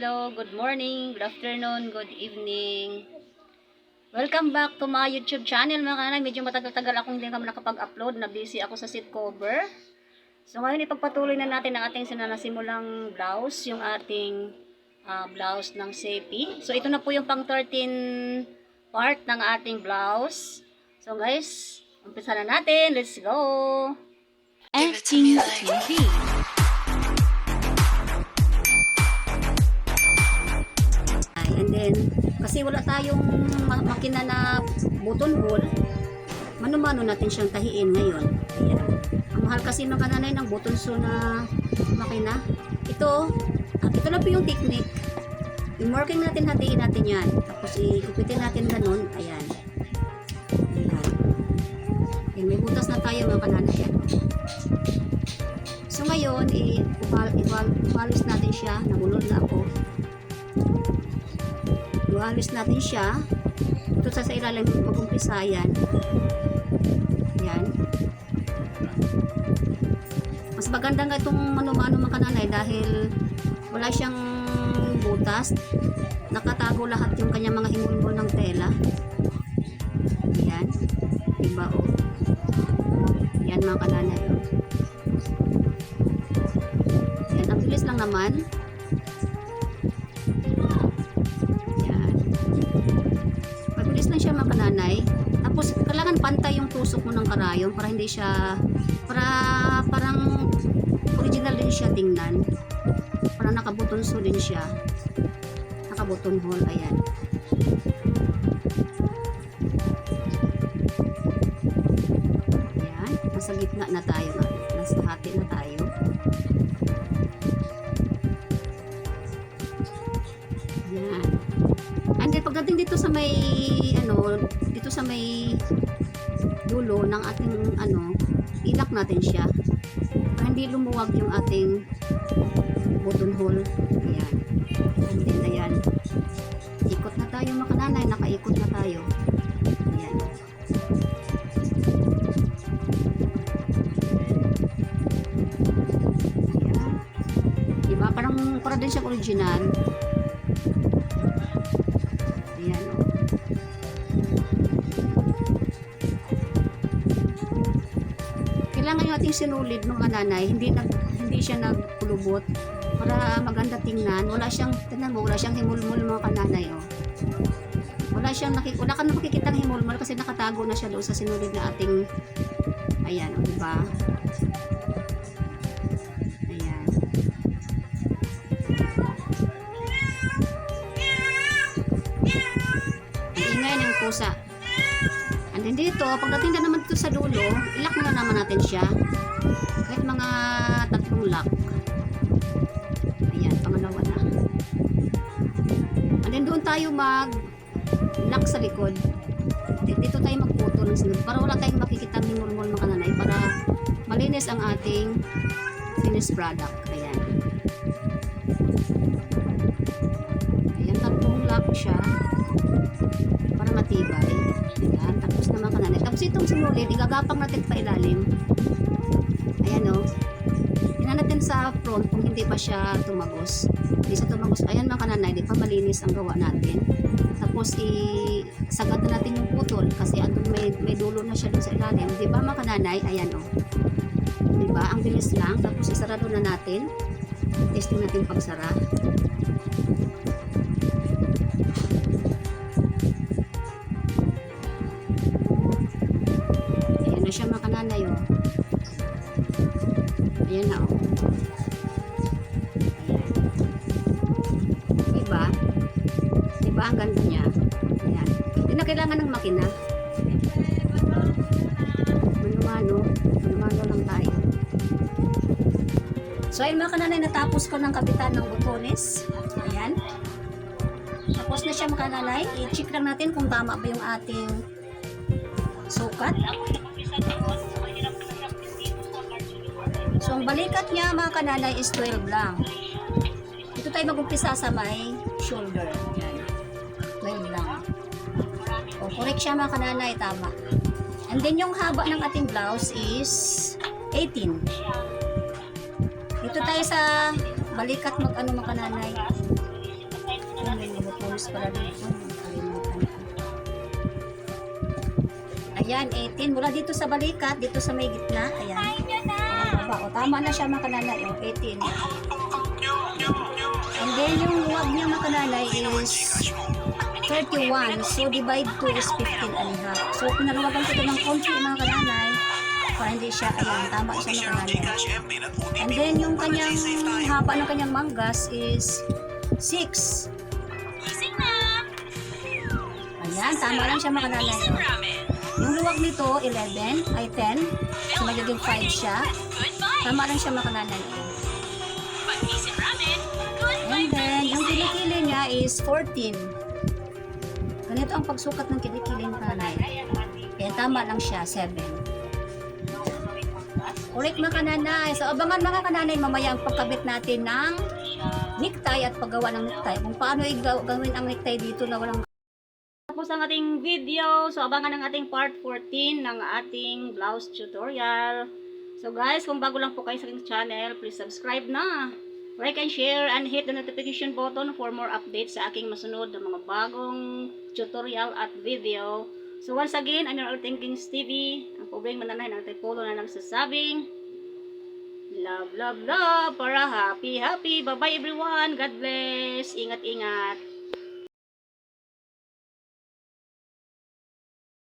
Hello, good morning, good afternoon, good evening. Welcome back to my YouTube channel mga kanay. Medyo matagal-tagal akong hindi kami nakapag-upload. Na busy ako sa seat cover. So ngayon ipagpatuloy na natin ang ating sinanasimulang blouse. Yung ating ah, blouse ng Sepi. So ito na po yung pang 13 part ng ating blouse. So guys, umpisa na natin. Let's go! FG TV. And then, kasi wala tayong ma- makina na button hole, mano-mano natin siyang tahiin ngayon. Ayan. Ang mahal kasi ng kananay ng button saw na makina. Ito, ah, ito lang po yung technique. Yung marking natin, hatiin natin yan. Tapos ikupitin natin ganun. Ayan. Ayan. Ayan, may butas na tayo mga kananay. So ngayon, i-wal- iwal- iwalis natin siya. Nabulol na ako. Iwalis natin siya. Ito sa sa ilalim mag-umpisa yan. Yan. Mas maganda nga itong mano-mano mga kananay dahil wala siyang butas. Nakatago lahat yung kanyang mga himulmol ng tela. Yan. Diba o? Yan mga kananay. Yan. Ang bilis lang naman. Tusok mo ng karayon para hindi siya para parang original din siya tingnan. Para nakabutonso din siya. Nakabuton hole ayan. Ayan, nasa gitna na tayo. Nasa hati na tayo. Ayan. And then pagdating dito sa may ano, dito sa may dulo ng ating ano, ilak natin siya. Para hindi lumuwag yung ating button hole. Ayan. And then ayan. Ikot na tayo mga kananay, nakaikot na tayo. Ayan. Ayan. Diba? Parang, parang din siyang original. Ating sinulid ng kananay, hindi nag hindi siya nagpulubot para maganda tingnan. Wala siyang, tingnan mo, wala siyang himulmul mga kananay o. Wala siyang nakik wala ka na makikitang himulmul kasi nakatago na siya doon sa sinulid na ating ayan o, diba? Ayan. Ang ingay ng pusa. And then dito, pagdating na naman dito sa dulo, ilak na naman natin siya. Kahit mga tatlong lock. Ayan, pangalawa na. And then doon tayo mag lock sa likod. Di- Dito tayo magputo ng sunod para wala tayong makikita ng murmur mga kananay para malinis ang ating finished product. Ayan. Ayan, tatlong lock siya para matibay. Ayan, itong sinulid, igagapang natin pa ilalim. Ayan o. Tingnan natin sa front kung hindi pa siya tumagos. Hindi siya tumagos. Ayan mga kananay, di pa malinis ang gawa natin. Tapos i-sagad na natin yung putol kasi andun may, may dulo na siya dun sa ilalim. Di ba mga kananay? Ayan o. Di ba? Ang bilis lang. Tapos isarado na natin. Testing natin pagsara. Na siya mga kananay oh. Ayan na oh. Ayan. Diba? Diba ang ganda niya? Ayan. Hindi na kailangan ng makina. Mano-mano. Mano-mano lang tayo. So ayun mga kananay, natapos ko ng kapitan ng butones. Ayan. Tapos na siya mga kananay. I-check lang natin kung tama ba yung ating sukat. So, ang balikat niya mga kananay is 12 lang. Dito tayo mag-umpisa sa may shoulder. Yan. 12 lang. O, correct siya mga kananay, tama. And then, yung haba ng ating blouse is 18. Dito tayo sa balikat mag ano mga kananay. times pala dito. Ayan, 18. Mula dito sa balikat, dito sa may gitna. Ayan. O, tama na siya mga kananay. O, 18. And then yung luwag niya mga kananay is 31. So, divide 2 is 15 and a half. So, pinaluwagan ko ito ng konti mga kananay. Para hindi siya, ayan, tama siya mga kananay. And then, yung kanyang haba ng kanyang manggas is 6. Gising na! Ayan, tama lang siya mga kananay. Yung luwag nito, 11, ay 10. So, magiging 5 siya. Tama lang siya! Goodbye! And then, yung kilikili niya is 14. Ganito ang pagsukat ng kilikili ng kanay. Kaya tama lang siya, 7. Ulit mga kananay. So, abangan mga kananay mamaya ang pagkabit natin ng necktie at paggawa ng necktie. Kung paano gawin ang necktie dito na walang tapos ang ating video. So, abangan ang ating part 14 ng ating blouse tutorial. So, guys, kung bago lang po kayo sa aking channel, please subscribe na. Like and share and hit the notification button for more updates sa aking masunod na mga bagong tutorial at video. So, once again, I'm your Thinkings TV. Ang pobreng mananay ng Tepolo na nagsasabing, Love, love, love, para happy, happy. Bye-bye everyone. God bless. Ingat, ingat.